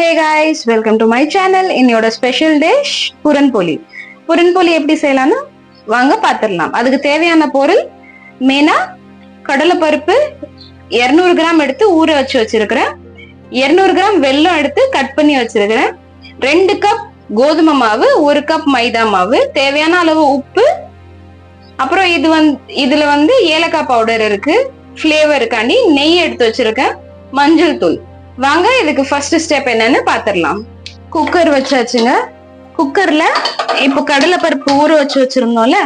Hey guys welcome to my channel என்னோட special dish puranpoli puranpoli எப்படி செய்யலாம்னு வாங்க பார்த்துடலாம் அதுக்கு தேவையான பொருள் மெயினா கடலைப்பருப்பு 200 கிராம் எடுத்து ஊற வச்சு வச்சிருக்கிறேன். 200 கிராம் வெல்லம் எடுத்து கட் பண்ணி வச்சிருக்கிறேன். ரெண்டு கப் கோதுமை மாவு ஒரு கப் மைதா மாவு தேவையான அளவு உப்பு. அப்புறம் இது வந்து இதுல வந்து ஏலக்காய் பவுடர் இருக்கு. ஃப்ளேவருக்காண்டி நெய் எடுத்து வச்சிருக்கேன். மஞ்சள் தூள். வாங்க இதுக்கு ஃபர்ஸ்ட் ஸ்டெப் என்னன்னு பாத்திரலாம் குக்கர் வச்சாச்சுங்க. குக்கர்ல இப்போ கடலைப்பருப்பு ஊற வச்சு வச்சிருந்தோம்ல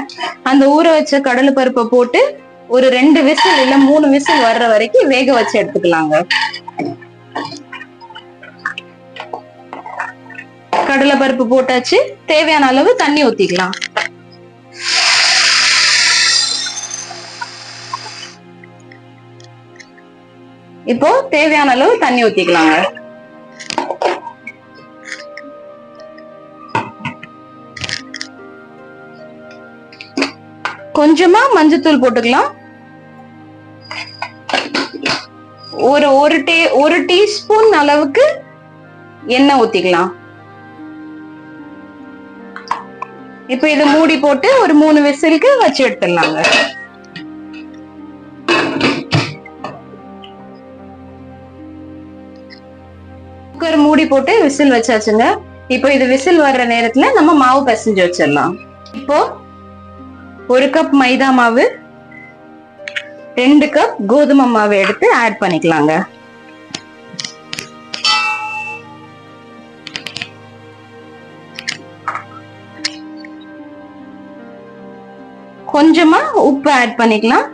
அந்த ஊற வச்ச கடலைப்பருப்பை போட்டு ஒரு ரெண்டு விசில் இல்ல மூணு விசில் வர்ற வரைக்கும் வேக வச்சு எடுத்துக்கலாங்க. கடலைப்பருப்பு போட்டாச்சு. தேவையான அளவு தண்ணி ஊத்திக்கலாம். இப்போ தேவையான அளவு தண்ணி ஊத்திக்கலாங்க. கொஞ்சமா மஞ்சத்தூள் போட்டுக்கலாம். ஒரு ஒரு டீ ஒரு டீஸ்பூன் அளவுக்கு எண்ணெய் ஊத்திக்கலாம். இப்போ இதை மூடி போட்டு ஒரு மூணு விசிலுக்கு வச்சு எடுத்துடலாங்க. குக்கர் மூடி போட்டு விசில் வச்சாச்சுங்க. இப்போ இது விசில் வர்ற நேரத்துல நம்ம மாவு பிசைஞ்சு வச்சிடலாம். இப்போ ஒரு கப் மைதா மாவு ரெண்டு கப் கோதுமை மாவு எடுத்து ஆட் பண்ணிக்கலாங்க. கொஞ்சமா உப்பு ஆட் பண்ணிக்கலாம்.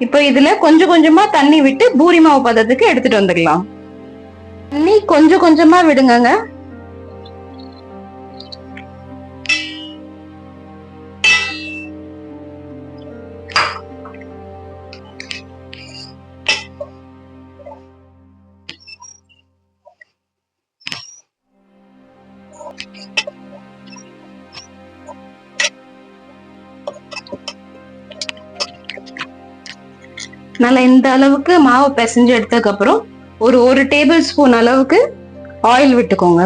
இப்போ இதுல கொஞ்சம் கொஞ்சமா தண்ணி விட்டு பூரி மாவு பதத்துக்கு எடுத்துட்டு வந்துடலாம் தண்ணி கொஞ்சம் கொஞ்சமா விடுங்கங்க. நல்லா இந்த அளவுக்கு மாவு பிசைஞ்சு எடுத்ததுக்கப்புறம் ஒரு ஒரு டேபிள் ஸ்பூன் அளவுக்கு ஆயில் விட்டுக்கோங்க.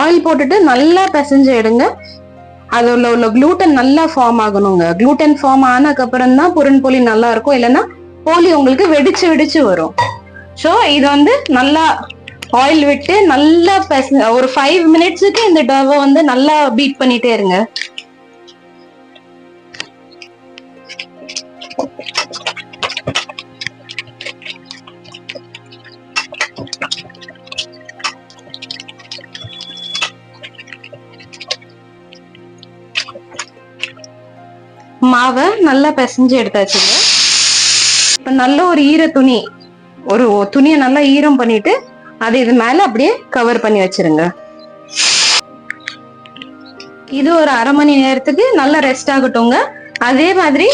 ஆயில் போட்டுட்டு நல்லா பிசைஞ்சு எடுங்க. அது உள்ள உள்ள குளூட்டன் நல்லா ஃபார்ம் ஆகணுங்க. குளூட்டன் ஃபார்ம் ஆனதுக்கப்புறம் தான் புரன் போலி நல்லா இருக்கும். இல்லைன்னா போலி உங்களுக்கு வெடிச்சு வெடிச்சு வரும். ஸோ இது வந்து நல்லா ஆயில் விட்டு நல்லா ஒரு ஃபைவ் மினிட்ஸுக்கு இந்த டவை வந்து நல்லா பீட் பண்ணிட்டே இருங்க. மாவை நல்லா பிசைஞ்சு எடுத்தாச்சுங்க. இப்ப நல்ல ஒரு ஈர துணி ஒரு துணியை நல்லா ஈரம் பண்ணிட்டு அது இது மேல அப்படியே கவர் பண்ணி வச்சிருங்க. இது ஒரு அரை மணி நேரத்துக்கு நல்லா ரெஸ்ட் ஆகட்டுங்க. அதே மாதிரி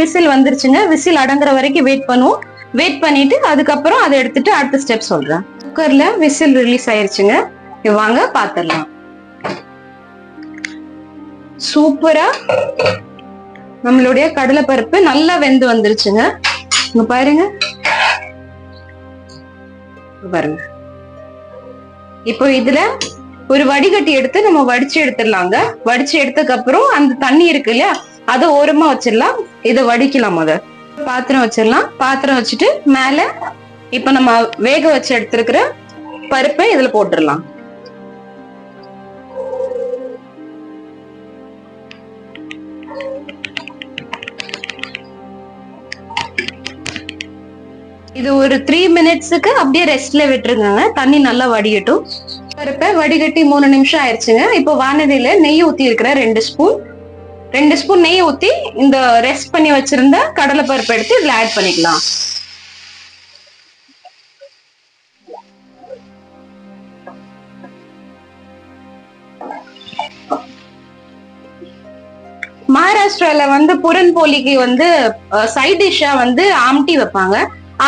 விசில் வந்துருச்சுங்க. விசில் அடங்குற வரைக்கும் வெயிட் பண்ணுவோம். வெயிட் பண்ணிட்டு அதுக்கப்புறம் அதை எடுத்துட்டு அடுத்த ஸ்டெப் சொல்றேன். குக்கர்ல விசில் ரிலீஸ் ஆயிருச்சுங்க. வாங்க பாத்திரலாம். சூப்பரா நம்மளுடைய கடலைப்பருப்பு நல்லா வெந்து வந்துருச்சுங்க. இங்க பாருங்க. பாருங்க. இப்போ இதுல ஒரு வடிகட்டி எடுத்து நம்ம வடிச்சு எடுத்துடலாங்க. வடிச்சு எடுத்ததுக்கு அப்புறம் அந்த தண்ணி இருக்கு இல்லையா? அதை ஓரமா வச்சிடலாம். இதை வடிக்கலாம் முத. பாத்திரம் வச்சிடலாம். பாத்திரம் வச்சுட்டு மேல இப்ப நம்ம வேக வச்சு எடுத்திருக்கிற பருப்பை இதுல போட்டுடலாம். இது ஒரு த்ரீ மினிட்ஸுக்கு அப்படியே ரெஸ்ட்ல விட்டுருங்க தண்ணி நல்லா வடிகட்டும் பருப்பை வடிகட்டி மூணு நிமிஷம் ஆயிடுச்சுங்க. இப்போ வானதியில நெய் ஊத்தி இருக்கிற ரெண்டு ஸ்பூன் ரெண்டு ஸ்பூன் நெய் ஊத்தி இந்த ரெஸ்ட் பண்ணி வச்சிருந்த கடலை பருப்பு எடுத்து இதுல ஆட் பண்ணிக்கலாம். மகாராஷ்டிரால வந்து புரன் போலிக்கு வந்து சைட் டிஷ்ஷா வந்து ஆம்டி வைப்பாங்க.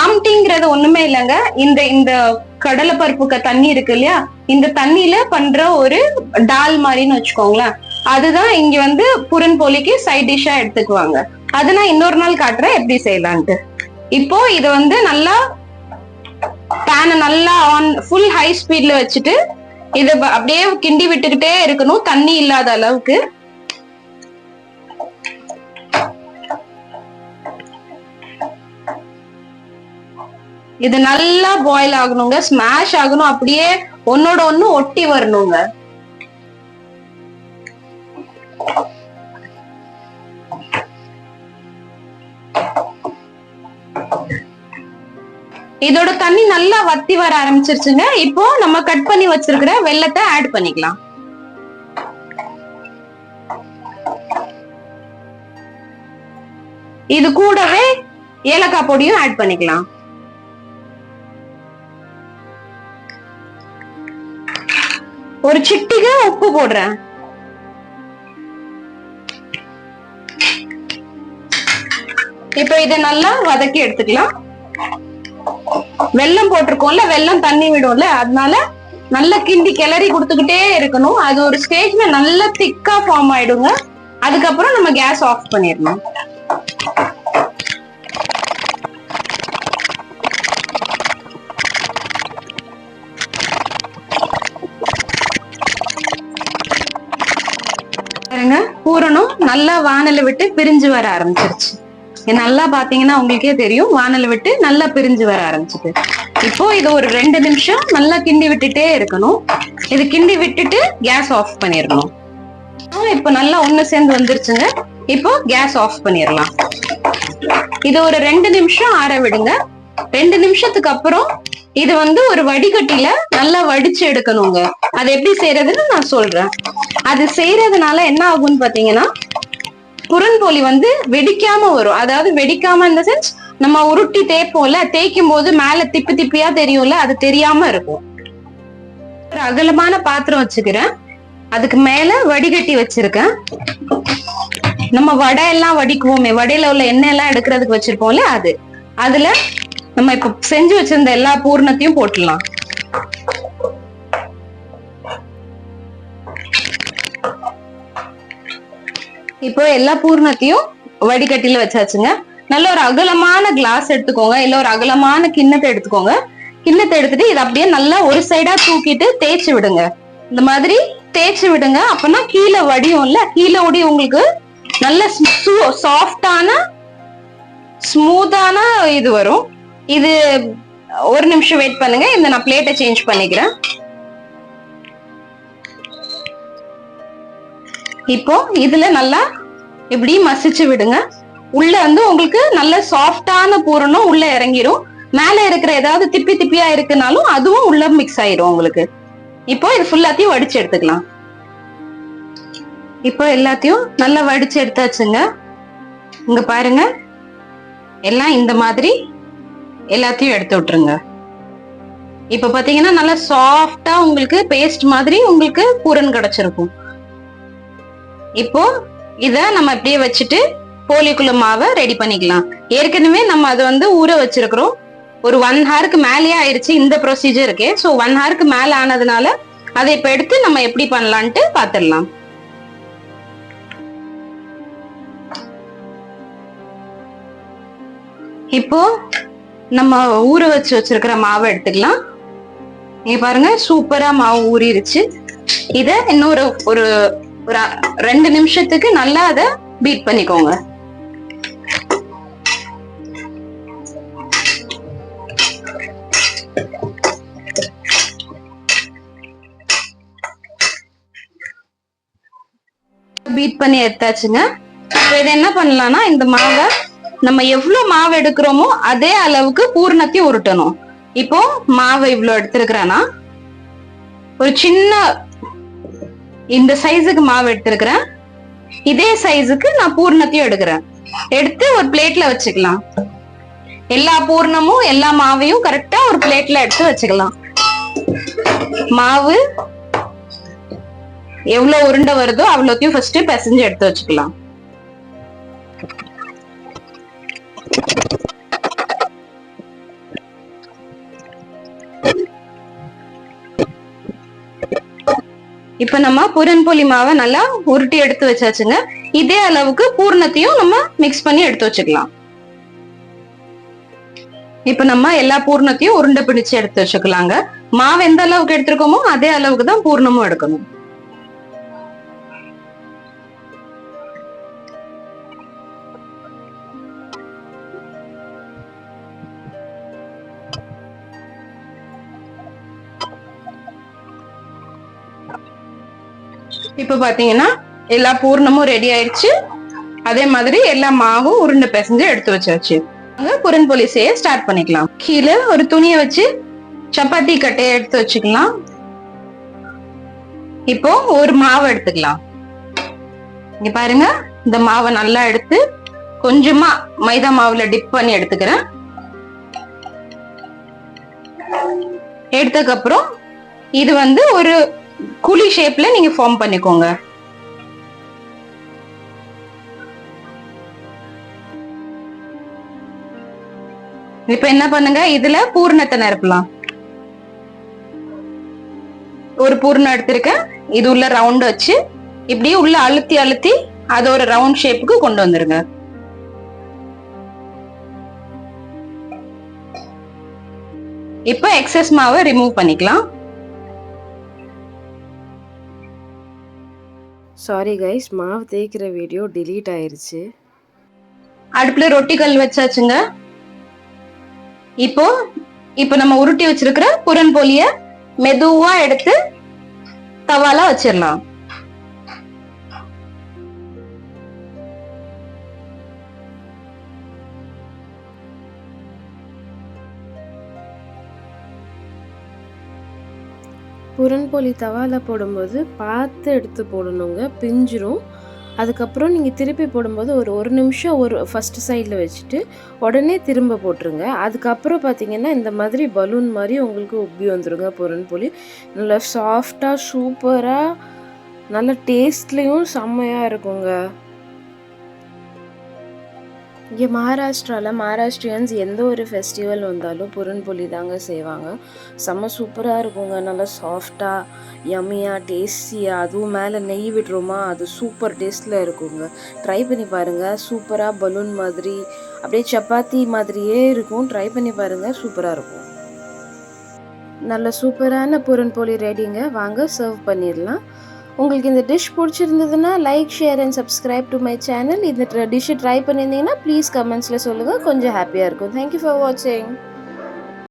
ஆம்டிங்கிறது ஒண்ணுமே இல்லைங்க. இந்த இந்த கடலை பருப்புக்கு தண்ணி இருக்கு இல்லையா? இந்த தண்ணியில பண்ற ஒரு டால் மாதிரின்னு வச்சுக்கோங்களேன். அதுதான் இங்க வந்து புரன் போலிக்கு சைட் டிஷ்ஷா எடுத்துக்குவாங்க. அது நான் இன்னொரு நாள் காட்டுறேன் எப்படி செய்யலான்ட்டு. இப்போ இது வந்து நல்லா பேனை நல்லா ஆன் ஃபுல் ஹை ஸ்பீட்ல வச்சுட்டு இத அப்படியே கிண்டி விட்டுக்கிட்டே இருக்கணும். தண்ணி இல்லாத அளவுக்கு. இது நல்லா பாயில் ஆகணுங்க. ஸ்மாஷ் ஆகணும். அப்படியே ஒன்னோட ஒண்ணு ஒட்டி வரணுங்க. இதோட தண்ணி நல்லா வத்தி வர ஆரம்பிச்சிருச்சுங்க. இப்போ நம்ம கட் பண்ணி வச்சிருக்கிற வெள்ளத்தை ஆட் பண்ணிக்கலாம். இது கூடவே ஏலக்காய் பொடியும் ஆட் பண்ணிக்கலாம். ஒரு சிட்டிக உப்பு போடுறேன். இப்ப இதை நல்லா வதக்கி எடுத்துக்கலாம். வெல்லம் போட்டிருக்கோம்ல வெள்ளம் தண்ணி விடும்ல அதனால நல்லா கிண்டி கிளறி கொடுத்துக்கிட்டே இருக்கணும். அது ஒரு ஸ்டேஜ்ல நல்லா திக்கா ஃபார்ம் ஆயிடுங்க. அதுக்கப்புறம் நம்ம கேஸ் ஆஃப் பண்ணிடணும். பாருங்க பூரணம் நல்லா வானல விட்டு பிரிஞ்சு வர ஆரம்பிச்சிருச்சு. நல்லா பாத்தீங்கன்னா உங்களுக்கே தெரியும். வானல் விட்டு நல்லா பிரிஞ்சு வர ஆரம்பிச்சுது. இப்போ இது ஒரு ரெண்டு நிமிஷம் நல்லா கிண்டி விட்டுட்டே இருக்கணும். இது கிண்டி விட்டுட்டு கேஸ் ஆஃப் பண்ணிடணும். இப்போ நல்லா ஒண்ணு சேர்ந்து வந்துருச்சுங்க. இப்போ கேஸ் ஆஃப் பண்ணிடலாம். இது ஒரு ரெண்டு நிமிஷம் ஆற விடுங்க. ரெண்டு நிமிஷத்துக்கு அப்புறம் இது வந்து ஒரு வடிகட்டில நல்லா வடிச்சு எடுக்கணுங்க. அது எப்படி செய்யறதுன்னு நான் சொல்றேன். அது செய்யறதுனால என்ன ஆகும்னு பாத்தீங்கன்னா புறன்போலி வந்து வெடிக்காம வரும். அதாவது வெடிக்காம இந்த சென்ஸ் நம்ம உருட்டி தேய்ப்போம்ல தேய்க்கும் போது மேல திப்பி திப்பியா தெரியும்ல அது தெரியாம இருக்கும். ஒரு அகலமான பாத்திரம் வச்சுக்கிறேன். அதுக்கு மேல வடிகட்டி வச்சிருக்கேன். நம்ம வடை எல்லாம் வடிக்குவோமே வடையில உள்ள எண்ணெய் எல்லாம் எடுக்கிறதுக்கு வச்சிருப்போம்ல அது. அதுல நம்ம இப்ப செஞ்சு வச்சிருந்த எல்லா பூர்ணத்தையும் போட்டுடலாம். இப்போ எல்லா பூர்ணத்தையும் வடிகட்டில வச்சாச்சுங்க. நல்ல ஒரு அகலமான கிளாஸ் எடுத்துக்கோங்க. இல்ல ஒரு அகலமான கிண்ணத்தை எடுத்துக்கோங்க. கிண்ணத்தை எடுத்துட்டு இதை அப்படியே நல்லா ஒரு சைடா தூக்கிட்டு தேய்ச்சி விடுங்க. இந்த மாதிரி தேய்ச்சி விடுங்க. அப்பனா கீழே வடியும்ல கீழே ஒடி உங்களுக்கு நல்ல சாஃப்டான ஸ்மூத்தான இது வரும். இது ஒரு நிமிஷம் வெயிட் பண்ணுங்க. இந்த நான் பிளேட்டை சேஞ்ச் பண்ணிக்கிறேன். இப்போ இதுல நல்லா இப்படி மசிச்சு விடுங்க. உள்ள வந்து உங்களுக்கு நல்ல சாஃப்டான பூரணம் உள்ள இறங்கிரும். மேல இருக்கிற ஏதாவது திப்பி திப்பியா இருக்குனாலும் அதுவும் உள்ள மிக்ஸ் ஆயிரும் உங்களுக்கு. இப்போ இது ஃபுல்லாத்தையும் வடிச்சு எடுத்துக்கலாம். இப்போ எல்லாத்தையும் நல்லா வடிச்சு எடுத்தாச்சுங்க. இங்க பாருங்க. எல்லாம் இந்த மாதிரி எல்லாத்தையும் எடுத்து விட்டுருங்க. இப்ப பாத்தீங்கன்னா நல்லா சாஃப்டா உங்களுக்கு பேஸ்ட் மாதிரி உங்களுக்கு பூரன் கிடைச்சிருக்கும். இப்போ இத நம்ம இப்படியே வச்சுட்டு போலிக்குள்ள மாவை ரெடி பண்ணிக்கலாம். ஏற்கனவே நம்ம அதை வந்து ஊற வச்சிருக்கிறோம். ஒரு ஒன் ஹவருக்கு மேலேயே ஆயிருச்சு இந்த ப்ரொசீஜருக்கு ஸோ ஒன் ஹவருக்கு மேல ஆனதுனால அதை இப்ப எடுத்து நம்ம எப்படி பண்ணலான்ட்டு பாத்துடலாம். இப்போ நம்ம ஊற வச்சு வச்சிருக்கிற மாவை எடுத்துக்கலாம். நீங்க பாருங்க சூப்பரா மாவு ஊறிடுச்சு இத இன்னொரு ஒரு ஒரு ரெண்டு நிமிஷத்துக்கு நல்லா அதை பீட் பண்ணிக்கோங்க. பீட் பண்ணி எடுத்தாச்சுங்க. இப்போ இதை என்ன பண்ணலாம்னா இந்த மாவை நம்ம எவ்வளவு மாவு எடுக்கிறோமோ அதே அளவுக்கு பூர்ணத்தையும் உருட்டணும். இப்போ மாவை இவ்வளவு எடுத்திருக்கிறேன்னா ஒரு சின்ன இந்த சைஸுக்கு மாவு எடுத்திருக்கிறேன். இதே சைஸுக்கு நான் பூர்ணத்தையும் எடுக்கிறேன். எடுத்து ஒரு பிளேட்ல வச்சுக்கலாம். எல்லா பூர்ணமும் எல்லா மாவையும் கரெக்டா ஒரு பிளேட்ல எடுத்து வச்சுக்கலாம். மாவு எவ்வளவு உருண்டை வருதோ அவ்வளோத்தையும் ஃபர்ஸ்ட் பிசைஞ்சு எடுத்து வச்சுக்கலாம். இப்ப நம்ம புரன்பொலி மாவை நல்லா உருட்டி எடுத்து வச்சாச்சுங்க. இதே அளவுக்கு பூர்ணத்தையும் நம்ம மிக்ஸ் பண்ணி எடுத்து வச்சுக்கலாம். இப்ப நம்ம எல்லா பூர்ணத்தையும் உருண்டை பிடிச்சு எடுத்து வச்சுக்கலாங்க. மாவு எந்த அளவுக்கு எடுத்திருக்கோமோ அதே அளவுக்கு தான் பூர்ணமும் எடுக்கணும். இப்போ பாத்தீங்கன்னா எல்லா பூர்ணமும் ரெடி ஆயிடுச்சு அதே மாதிரி எல்லா மாவும் உருண்டை பிசைஞ்சு எடுத்து வச்சாச்சு. அங்க புரன்பொலி செய்ய ஸ்டார்ட் பண்ணிக்கலாம். கீழே ஒரு துணியை வச்சு சப்பாத்தி கட்டையை எடுத்து வச்சுக்கலாம். இப்போ ஒரு மாவு எடுத்துக்கலாம். இங்க பாருங்க இந்த மாவை நல்லா எடுத்து கொஞ்சமா மைதா மாவுல டிப் பண்ணி எடுத்துக்கிறேன். எடுத்ததுக்கு அப்புறம் இது வந்து ஒரு குழி ஷேப்ல நீங்க ஃபார்ம் பண்ணிக்கோங்க. இப்ப என்ன பண்ணுங்க? இதுல பூர்ணத்தை நிரப்பலாம். ஒரு பூர்ணம் எடுத்திருக்கேன். இது உள்ள ரவுண்ட் வச்சு இப்படி உள்ள அழுத்தி அழுத்தி அது ஒரு ரவுண்ட் ஷேப்புக்கு கொண்டு வந்துருங்க. இப்ப எக்ஸஸ் மாவை ரிமூவ் பண்ணிக்கலாம். சாரி கைஸ் மாவு தேய்க்கிற வீடியோ டிலீட் ஆயிருச்சு. அடுப்புல ரொட்டி கல் வச்சாச்சுங்க. இப்போ இப்போ நம்ம உருட்டி வச்சிருக்கிற புரன் போலிய மெதுவா எடுத்து தவால வச்சிடலாம் புறன்பொலி தவால போடும்போது பார்த்து எடுத்து போடணுங்க. பிஞ்சிரும். அதுக்கப்புறம் நீங்கள் திருப்பி போடும்போது ஒரு ஒரு நிமிஷம் ஒரு ஃபஸ்ட்டு சைடில் வச்சுட்டு உடனே திரும்ப போட்டுருங்க. அதுக்கப்புறம் பார்த்தீங்கன்னா இந்த மாதிரி பலூன் மாதிரி உங்களுக்கு உப்பி வந்துடுங்க புறன்பொலி. நல்லா சாஃப்டாக சூப்பராக நல்ல டேஸ்ட்லேயும் செம்மையாக இருக்குங்க. இங்கே மகாராஷ்டிராவில் மகாராஷ்டிரியன்ஸ் எந்த ஒரு ஃபெஸ்டிவல் வந்தாலும் புறன்பொலி தாங்க செய்வாங்க. செம்ம சூப்பராக இருக்குங்க. நல்லா சாஃப்டாக யம்மியாக டேஸ்டியாக அதுவும் மேலே நெய் விடுறோமா அது சூப்பர் டேஸ்ட்டில் இருக்குங்க. ட்ரை பண்ணி பாருங்கள் சூப்பராக பலூன் மாதிரி அப்படியே சப்பாத்தி மாதிரியே இருக்கும். ட்ரை பண்ணி பாருங்கள் சூப்பராக இருக்கும். நல்ல சூப்பரான புறன்பொலி ரெடிங்க வாங்க சர்வ் பண்ணிடலாம். உங்களுக்கு இந்த டிஷ் பிடிச்சிருந்ததுன்னா like share and subscribe to my channel இந்த டிஷ்ஷை ட்ரை பண்ணியிருந்தீங்கன்னா ப்ளீஸ் கமெண்ட்ஸில் சொல்லுங்கள் கொஞ்சம் ஹாப்பியாக இருக்கும். தேங்க்யூ ஃபார் வாட்சிங்